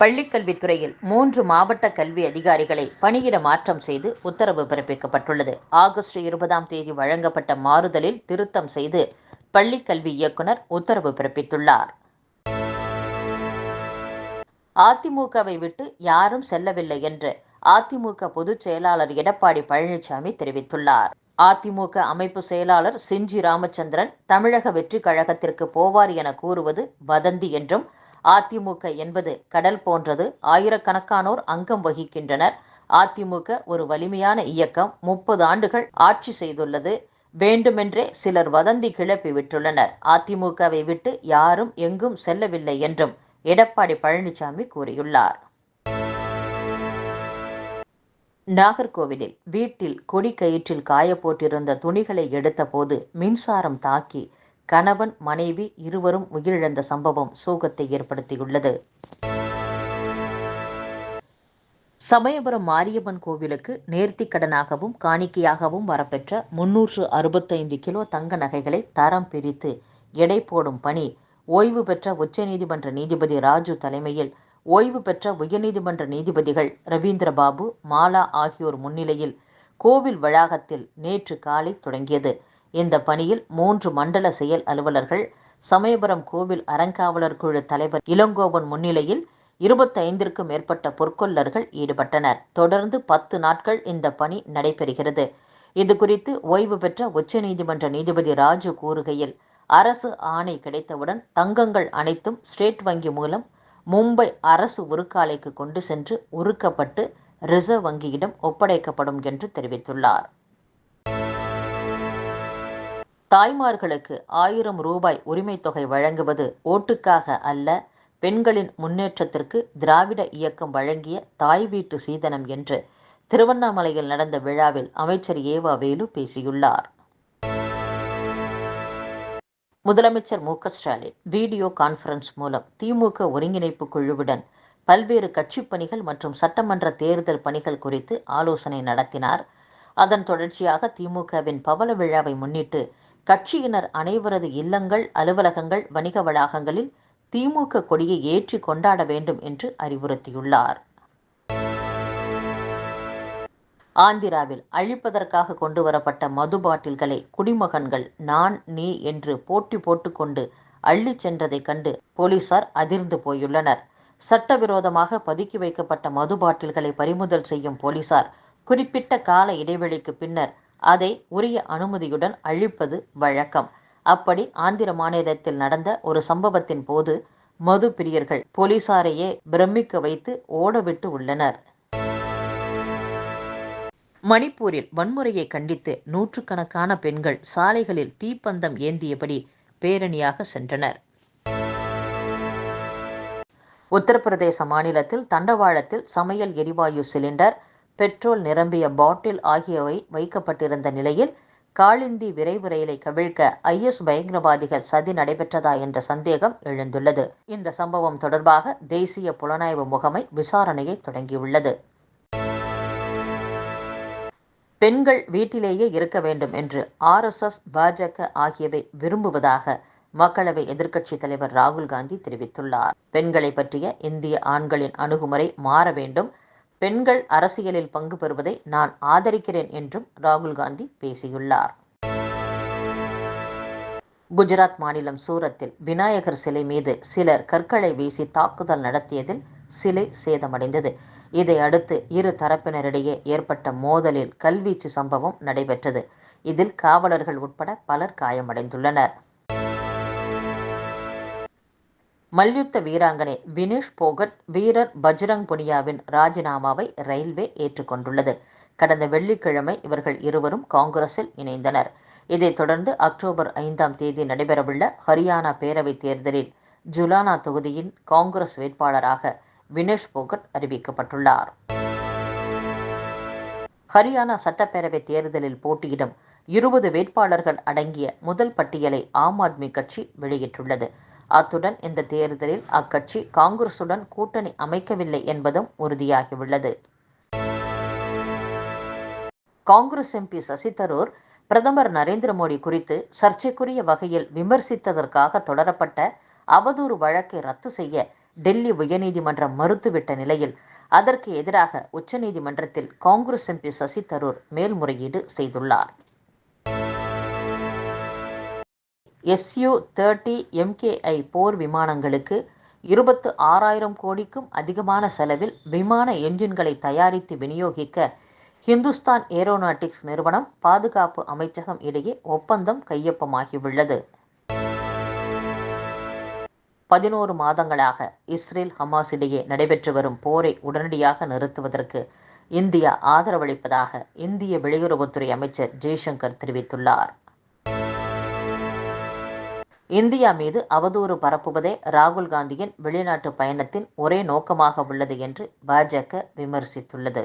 பள்ளிக்கல்வித்துறையில் மூன்று மாவட்ட கல்வி அதிகாரிகளை பணியிட மாற்றம் செய்து உத்தரவு பிறப்பிக்கப்பட்டுள்ளது. ஆகஸ்ட் இருபதாம் தேதி வழங்கப்பட்ட மாறுதலில் திருத்தம் செய்து பள்ளிக்கல்வி இயக்குனர் உத்தரவு பிறப்பித்துள்ளார். அதிமுகவை விட்டு யாரும் செல்லவில்லை என்று அதிமுக பொதுச் செயலாளர் எடப்பாடி பழனிசாமி தெரிவித்துள்ளார். அதிமுக அமைப்பு செயலாளர் சிஞ்சி ராமச்சந்திரன் தமிழக வெற்றிக் கழகத்திற்கு போவார் என கூறுவது வதந்தி என்றும் அதிமுக என்பது கடல் போன்றது. ஆயிரக்கணக்கானோர் அங்கம் வகிக்கின்றனர். அதிமுக ஒரு வலிமையான இயக்கம். முப்பது ஆண்டுகள் ஆட்சி செய்துள்ளது. வேண்டுமென்றே சிலர் வதந்தி கிளப்பி விட்டுள்ளனர். அதிமுகவை விட்டு யாரும் எங்கும் செல்லவில்லை என்றும் எடப்பாடி பழனிசாமி கூறியுள்ளார். நாகர்கோவிலில் வீட்டில் கொடி கயிற்றில் காயப்போட்டிருந்த துணிகளை எடுத்தபோது மின்சாரம் தாக்கி கணவன் மனைவி இருவரும் உயிரிழந்த சம்பவம் சோகத்தை ஏற்படுத்தியுள்ளது. சமயபுரம் மாரியம்மன் கோவிலுக்கு நேர்த்திக்கடனாகவும் காணிக்கையாகவும் வரப்பெற்ற முன்னூற்று அறுபத்தைந்து கிலோ தங்க நகைகளை தரம் பிரித்து எடை போடும் பணி ஓய்வு பெற்ற உச்சநீதிமன்ற நீதிபதி ராஜு தலைமையில் ஓய்வு பெற்ற உயர்நீதிமன்ற நீதிபதிகள் ரவீந்திரபாபு மாலா ஆகியோர் முன்னிலையில் கோவில் வளாகத்தில் நேற்று காலை தொடங்கியது. இந்த பணியில் மூன்று மண்டல செயல் அலுவலர்கள் சமயபுரம் கோவில் அறங்காவலர் குழு தலைவர் இளங்கோவன் முன்னிலையில் இருபத்தைந்திற்கும் மேற்பட்ட பொற்கொல்லர்கள் ஈடுபட்டனர். தொடர்ந்து பத்து நாட்கள் இந்த பணி நடைபெறுகிறது. இது குறித்து ஓய்வு பெற்ற உச்சநீதிமன்ற நீதிபதி ராஜு கூறுகையில் அரசு ஆணை கிடைத்தவுடன் தங்கங்கள் அனைத்தும் ஸ்டேட் வங்கி மூலம் மும்பை அரசு உருக்காலைக்கு கொண்டு சென்று உருக்கப்பட்டு ரிசர்வ் வங்கியிடம் ஒப்படைக்கப்படும் என்று தெரிவித்துள்ளார். தாய்மார்களுக்கு ஆயிரம் ரூபாய் உரிமைத்தொகை வழங்குவது ஓட்டுக்காக அல்ல பெண்களின் முன்னேற்றத்திற்கு திராவிட இயக்கம் வழங்கிய தாய் வீட்டு சீதனம் என்று திருவண்ணாமலையில் நடந்த விழாவில் அமைச்சர் ஏவா வேலு பேசியுள்ளார். முதலமைச்சர் மு ஸ்டாலின் வீடியோ கான்பரன்ஸ் மூலம் திமுக ஒருங்கிணைப்பு குழுவுடன் பல்வேறு கட்சிப் பணிகள் மற்றும் சட்டமன்ற தேர்தல் பணிகள் குறித்து ஆலோசனை நடத்தினார். அதன் தொடர்ச்சியாக திமுகவின் பவள விழாவை முன்னிட்டு கட்சியினர் அனைவரது இல்லங்கள் அலுவலகங்கள் வணிக வளாகங்களில் திமுக கொடியை ஏற்றி கொண்டாட வேண்டும் என்று அறிவுறுத்தியுள்ளார். ஆந்திராவில் அழிப்பதற்காக கொண்டு வரப்பட்ட மது பாட்டில்களை குடிமகன்கள் நான் நீ என்று போட்டி போட்டுக்கொண்டு அள்ளிச் சென்றதைக் கண்டு போலீசார் அதிர்ந்து போயுள்ளனர். சட்டவிரோதமாக பதுக்கி வைக்கப்பட்ட மது பாட்டில்களை பறிமுதல் செய்யும் போலீசார் குறிப்பிட்ட கால இடைவெளிக்கு பின்னர் அதை உரிய அனுமதியுடன் அழிப்பது வழக்கம். அப்படி ஆந்திர மாநிலத்தில் நடந்த ஒரு சம்பவத்தின் போது மது பிரியர்கள் போலீசாரையே பிரமிக்க வைத்து ஓடவிட்டு உள்ளனர். மணிப்பூரில் வன்முறையை கண்டித்து நூற்றுக்கணக்கான பெண்கள் சாலைகளில் தீப்பந்தம் ஏந்தியபடி பேரணியாக சென்றனர். உத்தரப்பிரதேச மாநிலத்தில் தண்டவாளத்தில் சமையல் எரிவாயு சிலிண்டர் பெட்ரோல் நிரம்பிய பாட்டில் ஆகியவை வைக்கப்பட்டிருந்த நிலையில் காளிந்தி விரைவு ரயிலை கவிழ்க்க ஐஎஸ் பயங்கரவாதிகள் சதி நடைபெற்றதா என்ற சந்தேகம் எழுந்துள்ளது. இந்த சம்பவம் தொடர்பாக தேசிய புலனாய்வு முகமை விசாரணையை தொடங்கியுள்ளது. பெண்கள் வீட்டிலேயே இருக்க வேண்டும் என்று ஆர்எஸ்எஸ் பாஜக ஆகியவை விரும்புவதாக மக்களவை எதிர்க்கட்சித் தலைவர் ராகுல் காந்தி தெரிவித்துள்ளார். பெண்களை பற்றிய இந்திய ஆண்களின் அணுகுமுறை மாற வேண்டும் பெண்கள் அரசியலில் பங்கு பெறுவதை நான் ஆதரிக்கிறேன் என்றும் ராகுல் காந்தி பேசியுள்ளார். குஜராத் மாநிலம் சூரத்தில் விநாயகர் சிலை மீது சிலர் கற்களை வீசி தாக்குதல் நடத்தியதில் சிலை சேதமடைந்தது. இதை அடுத்து இரு தரப்பினரிடையே ஏற்பட்ட மோதலில் கல்வீச்சு சம்பவம் நடைபெற்றது. இதில் காவலர்கள் உட்பட பலர் காயமடைந்துள்ளனர். மல்யுத்த வீராங்கனை வினேஷ் போகட் வீரர் பஜ்ரங் புனியாவின் ராஜினாமாவை ரயில்வே ஏற்றுக்கொண்டுள்ளது. கடந்த வெள்ளிக்கிழமை இவர்கள் இருவரும் காங்கிரஸில் இணைந்தனர். இதைத் தொடர்ந்து அக்டோபர் ஐந்தாம் தேதி நடைபெறவுள்ள ஹரியானா பேரவைத் தேர்தலில் ஜுலானா தொகுதியின் காங்கிரஸ் வேட்பாளராக வினேஷ் போகட் அறிவிக்கப்பட்டுள்ளார். ஹரியானா சட்டப்பேரவை தேர்தலில் போட்டியிடும் இருபது வேட்பாளர்கள் அடங்கிய முதல் பட்டியலை ஆம் ஆத்மி கட்சி வெளியிட்டுள்ளது. அத்துடன் இந்த தேர்தலில் அக்கட்சி காங்கிரசுடன் கூட்டணி அமைக்கவில்லை என்பதும் உறுதியாகியுள்ளது. காங்கிரஸ் எம்பி சசி தரூர் பிரதமர் நரேந்திர மோடி குறித்து சர்ச்சைக்குரிய வகையில் விமர்சித்ததற்காக தொடரப்பட்ட அவதூறு வழக்கை ரத்து செய்ய டெல்லி உயர்நீதிமன்றம் மறுத்துவிட்ட நிலையில் அதற்கு எதிராக உச்சநீதிமன்றத்தில் காங்கிரஸ் எம்பி சசி தரூர் மேல்முறையீடு செய்துள்ளார். எஸ்யூ தேர்ட்டி எம்கேஐ போர் விமானங்களுக்கு இருபத்து ஆறாயிரம் கோடிக்கும் அதிகமான செலவில் விமான என்ஜின்களை தயாரித்து விநியோகிக்க ஹிந்துஸ்தான் ஏரோநாட்டிக்ஸ் நிறுவனம் பாதுகாப்பு அமைச்சகம் இடையே ஒப்பந்தம் கையொப்பமாகியுள்ளது. பதினோரு மாதங்களாக இஸ்ரேல் ஹமாஸ் இடையே நடைபெற்று வரும் போரை உடனடியாக நிறுத்துவதற்கு இந்தியா ஆதரவளிப்பதாக இந்திய வெளியுறவுத்துறை அமைச்சர் ஜெய்சங்கர் தெரிவித்துள்ளார். இந்தியா மீது அவதூறு பரப்புவதே ராகுல் காந்தியின் வெளிநாட்டு பயணத்தின் ஒரே நோக்கமாக உள்ளது என்று பாஜக விமர்சித்துள்ளது.